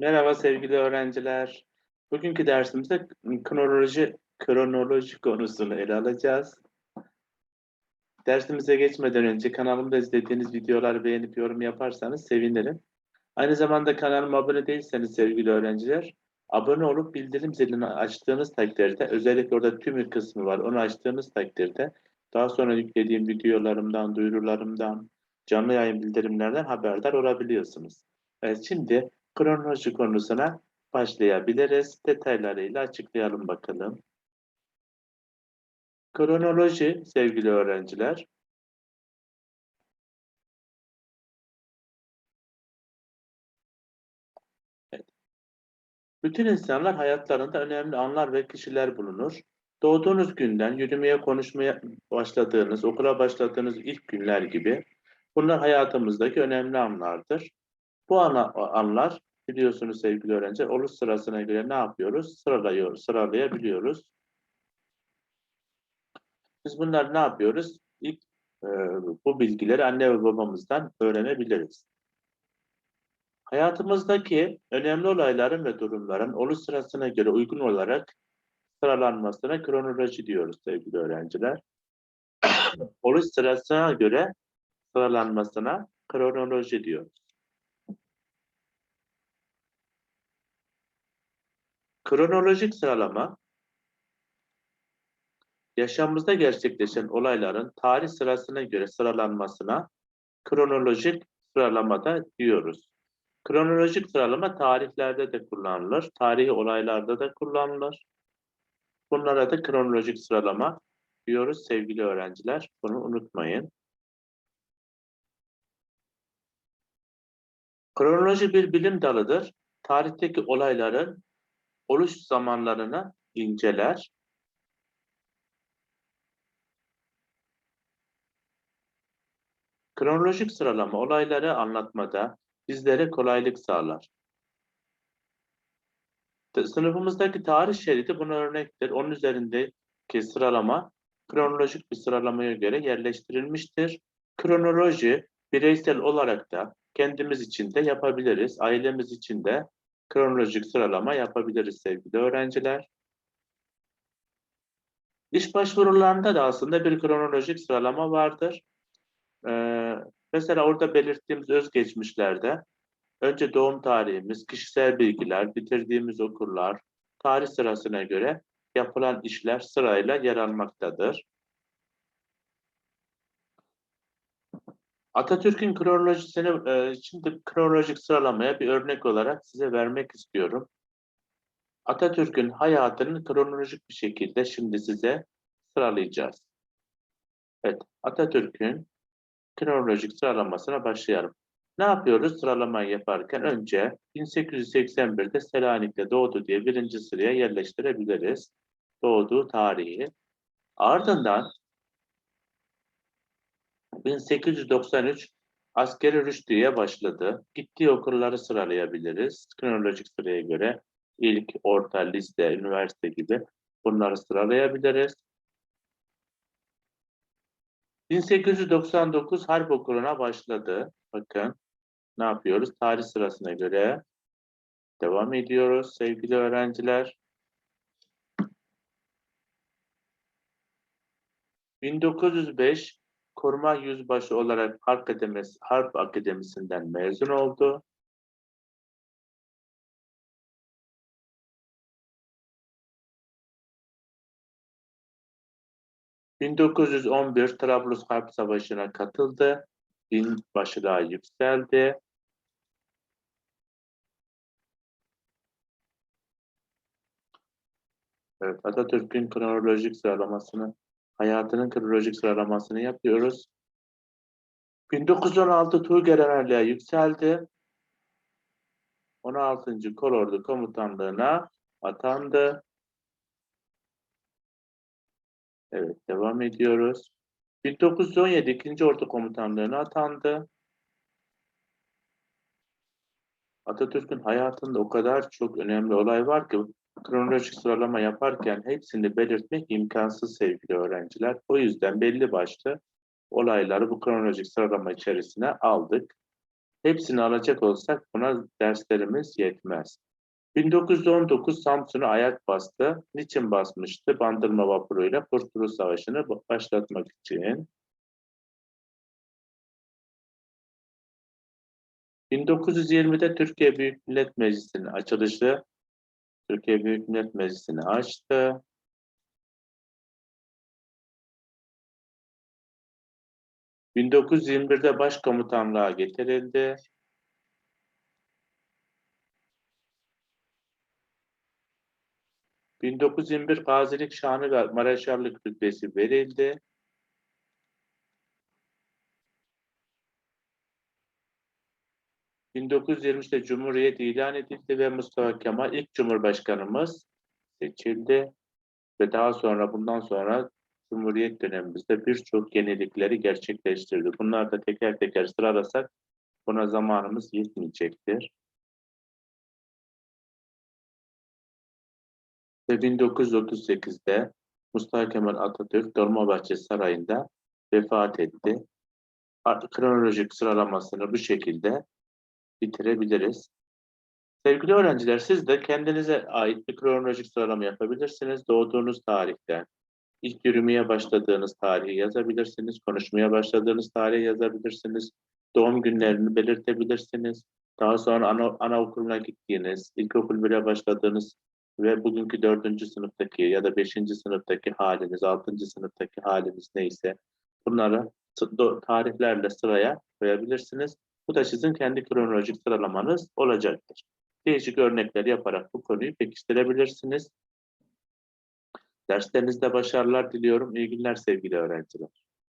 Merhaba sevgili öğrenciler. Bugünkü dersimizde kronoloji kronoloji konusunu ele alacağız. Dersimize geçmeden önce kanalımda izlediğiniz videoları beğenip yorum yaparsanız sevinirim. Aynı zamanda kanalıma abone değilseniz sevgili öğrenciler, abone olup bildirim zilini açtığınız takdirde, özellikle orada tümü kısmı var, onu açtığınız takdirde daha sonra yüklediğim videolarımdan, duyurularımdan, canlı yayın bildirimlerden haberdar olabiliyorsunuz. Evet, şimdi kronoloji konusuna başlayabiliriz. Detaylarıyla açıklayalım bakalım. Kronoloji sevgili öğrenciler. Evet. Bütün insanlar hayatlarında önemli anlar ve kişiler bulunur. Doğduğunuz günden yürümeye, konuşmaya başladığınız, okula başladığınız ilk günler gibi bunlar hayatımızdaki önemli anlardır. Bu ana, anlar biliyorsunuz sevgili öğrenciler oluş sırasına göre ne yapıyoruz? Sıralıyoruz, sıralayabiliyoruz. Biz bunlar ne yapıyoruz? İlk e, bu bilgileri anne ve babamızdan öğrenebiliriz. Hayatımızdaki önemli olayların ve durumların oluş sırasına göre uygun olarak sıralanmasına kronoloji diyoruz sevgili öğrenciler. oluş sırasına göre sıralanmasına kronoloji diyoruz. Kronolojik sıralama, yaşamımızda gerçekleşen olayların tarih sırasına göre sıralanmasına kronolojik sıralamada diyoruz. Kronolojik sıralama tarihlerde de kullanılır, tarihi olaylarda da kullanılır. Bunlara da kronolojik sıralama diyoruz sevgili öğrenciler. Bunu unutmayın. Kronoloji bir bilim dalıdır. Tarihteki olayların oluş zamanlarını inceler. Kronolojik sıralama olayları anlatmada bizlere kolaylık sağlar. Sınıfımızdaki tarih şeridi buna örnektir. Onun üzerindeki sıralama kronolojik bir sıralamaya göre yerleştirilmiştir. Kronoloji bireysel olarak da kendimiz için de yapabiliriz. Ailemiz için de kronolojik sıralama yapabiliriz sevgili öğrenciler. İş başvurularında da aslında bir kronolojik sıralama vardır. Ee, mesela orada belirttiğimiz özgeçmişlerde önce doğum tarihimiz, kişisel bilgiler, bitirdiğimiz okullar, tarih sırasına göre yapılan işler sırayla yer almaktadır. Atatürk'ün kronolojisini, e, şimdi kronolojik sıralamaya bir örnek olarak size vermek istiyorum. Atatürk'ün hayatını kronolojik bir şekilde şimdi size sıralayacağız. Evet, Atatürk'ün kronolojik sıralamasına başlayalım. Ne yapıyoruz sıralamayı yaparken? Önce 1881'de Selanik'te doğdu diye birinci sıraya yerleştirebiliriz. Doğduğu tarihi. Ardından 1893 askeri rüştüye başladı. Gittiği okulları sıralayabiliriz. Kronolojik sıraya göre ilk, orta, lise, üniversite gibi bunları sıralayabiliriz. 1899 Harp Okulu'na başladı. Bakın ne yapıyoruz? Tarih sırasına göre devam ediyoruz sevgili öğrenciler. 1905 Koruma Yüzbaşı olarak Harp, Akademisi, Harp Akademisi'nden mezun oldu. ...1911 Trablus Harp Savaşı'na katıldı. Binbaşılığa yükseldi. Evet, Atatürk'ün kronolojik sıralamasını hayatının kronolojik sıralamasını yapıyoruz. 1916 Tuğgeneral yükseldi. 16. Kolordu Komutanlığı'na atandı. Evet, devam ediyoruz. 1917 2. Ordu Komutanlığı'na atandı. Atatürk'ün hayatında o kadar çok önemli olay var ki kronolojik sıralama yaparken hepsini belirtmek imkansız sevgili öğrenciler. O yüzden belli başlı olayları bu kronolojik sıralama içerisine aldık. Hepsini alacak olsak buna derslerimiz yetmez. 1919 Samsun'a ayak bastı. Niçin basmıştı? Bandırma vapuruyla Kurtuluş Savaşı'nı başlatmak için. 1920'de Türkiye Büyük Millet Meclisi'nin açılışı, Türkiye Büyük Millet Meclisi'ni açtı. ...1921'de başkomutanlığa getirildi. 1921 gazilik şanı ve mareşallık rütbesi verildi. ...1923'te Cumhuriyet ilan edildi ve Mustafa Kemal ilk Cumhurbaşkanımız seçildi. Ve daha sonra bundan sonra Cumhuriyet dönemimizde birçok yenilikleri gerçekleştirdi. Bunlar da teker teker sıralasak buna zamanımız yetmeyecektir. Ve 1938'de Mustafa Kemal Atatürk Dolmabahçe Sarayı'nda vefat etti. Kronolojik sıralamasını bu şekilde bitirebiliriz. Sevgili öğrenciler siz de kendinize ait bir kronolojik sıralama yapabilirsiniz. Doğduğunuz tarihten, ilk yürümeye başladığınız tarihi yazabilirsiniz, konuşmaya başladığınız tarihi yazabilirsiniz, doğum günlerini belirtebilirsiniz. Daha sonra ana, anaokuluna gittiğiniz, ilkokul bile başladığınız ve bugünkü dördüncü sınıftaki ya da beşinci sınıftaki haliniz, altıncı sınıftaki haliniz neyse bunları tarihlerle sıraya koyabilirsiniz. Bu da sizin kendi kronolojik sıralamanız olacaktır. Değişik örnekler yaparak bu konuyu pekiştirebilirsiniz. Derslerinizde başarılar diliyorum. İyi günler sevgili öğrenciler.